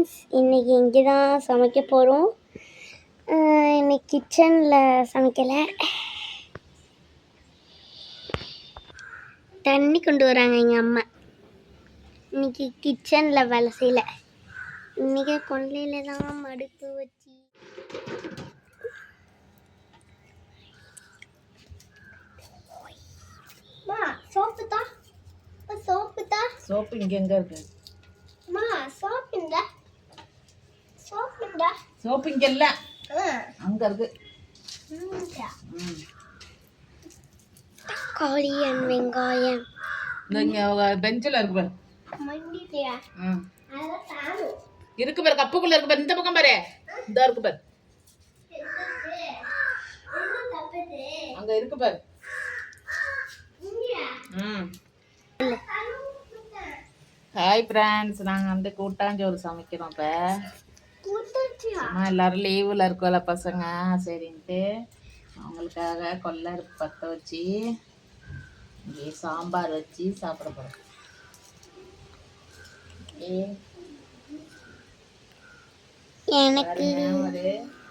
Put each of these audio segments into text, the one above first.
Friends இன்றைக்கி இங்கே தான் சமைக்க போகிறோம் இன்னைக்கு கிச்சனில் சமைக்கலை. தண்ணி கொண்டு வராங்க எங்கள் அம்மா. இன்னைக்கு கிச்சனில் வேலை செய்யலை. இன்றைக்கி கொல்லையில் தான் மடுப்பு வச்சு. சோப்பு தான் சோப்பு தான் சோப்பு இங்க எங்க இருக்கு அம்மா சோப்பு இந்த சோப்பு இந்த சோப்பு இங்க இல்ல அங்க இருக்கு. ம். தக்காளி வெங்காயம். இந்த இங்க பெஞ்சில் இருக்கு பாரு. இருக்கு பாரு கப்புக்குள்ள இருக்கு பாரு இந்த பக்கம் பாரு. இந்த இருக்கு பாரு. அங்க இருக்கு பாரு. ம். ஹாய் ஃப்ரெண்ட்ஸ் நாங்கள் வந்து கூட்டாஞ்சோறு சமைக்கிறோம் இப்போ. சும்மா எல்லாரும் லீவில் இருக்கோம்ல பசங்க. சரின்ட்டு அவங்களுக்காக கொல்லை பற்ற வச்சு இங்கே சாம்பார் வச்சு சாப்பிட போகிறோம் எனக்கு ஒரு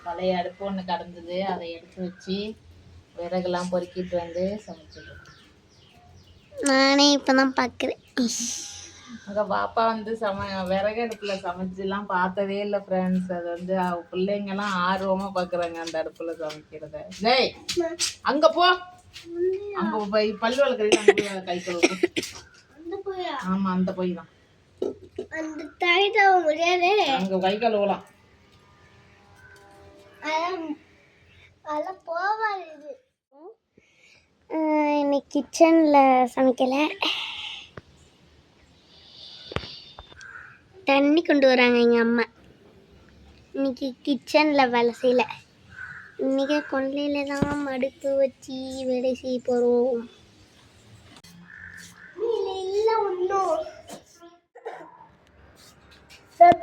பழைய அடுப்பு ஒன்று கடந்தது. அதை எடுத்து வச்சு விறகுலாம் பொறுக்கிட்டு வந்து சமைச்சிடுறோம் நானே இப்போ தான் பார்க்குறேன் அங்க பாப்பா வந்து சம விறகு அடுப்புல சமைச்சுலாம் பார்த்ததே இல்லை ஃப்ரெண்ட்ஸ் அது வந்து பிள்ளைங்கெல்லாம் ஆர்வமா பாக்குறாங்க அந்த அடுப்புல சமைக்கிறத. டேய் அங்க போ. அங்க போய் பல் வளர்க்குறீங்க அங்க போய் கை கழுவு அந்த போயா? ஆமா அந்த போய் தான். அங்க கை கழுவலாம். இன்னைக்கு கிச்சனில் சமைக்கலை. தண்ணி கொண்டு வராங்க எங்கள் அம்மா. இன்னைக்கு கிச்சனில் வேலை செய்யலை. இன்றைக்கி கொல்லையில் தான் மடுப்பு வச்சு வேலை செய்ய போகிறோம் இல்லை ஒன்றும்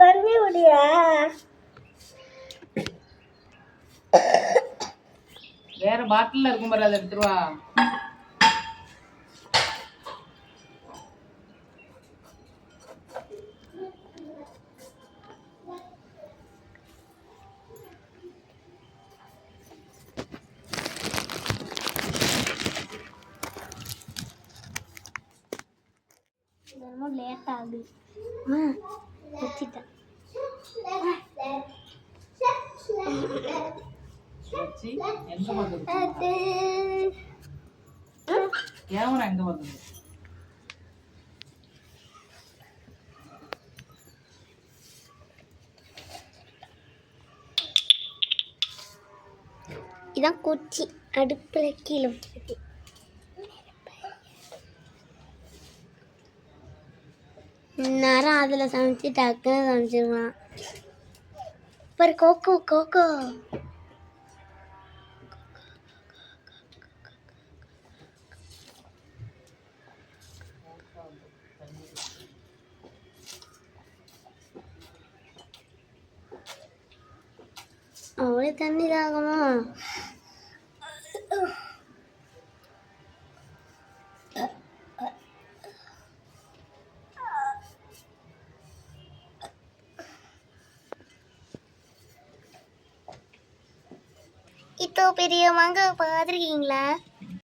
தண்ணி முடியா வேற பாட்டில்ல இருக்கும் பாரு அதை எடுத்துட்டு வா ரொம்ப லேட் ஆகுது வச்சுட்டேன் வச்சு எங்க வந்து அது கேமரா எங்க வந்து இதான் கொச்சி அடுப்பில் கீழே வச்சிருக்கு நேரம் அதில் சமைச்சு டக்குன்னு சமைச்சிருக்கலாம் பாரு கோகோ கோகோ அவ்வளோ தண்ணி தாகமா? இப்போ பெரியவங்க பார்த்துருக்கீங்களா?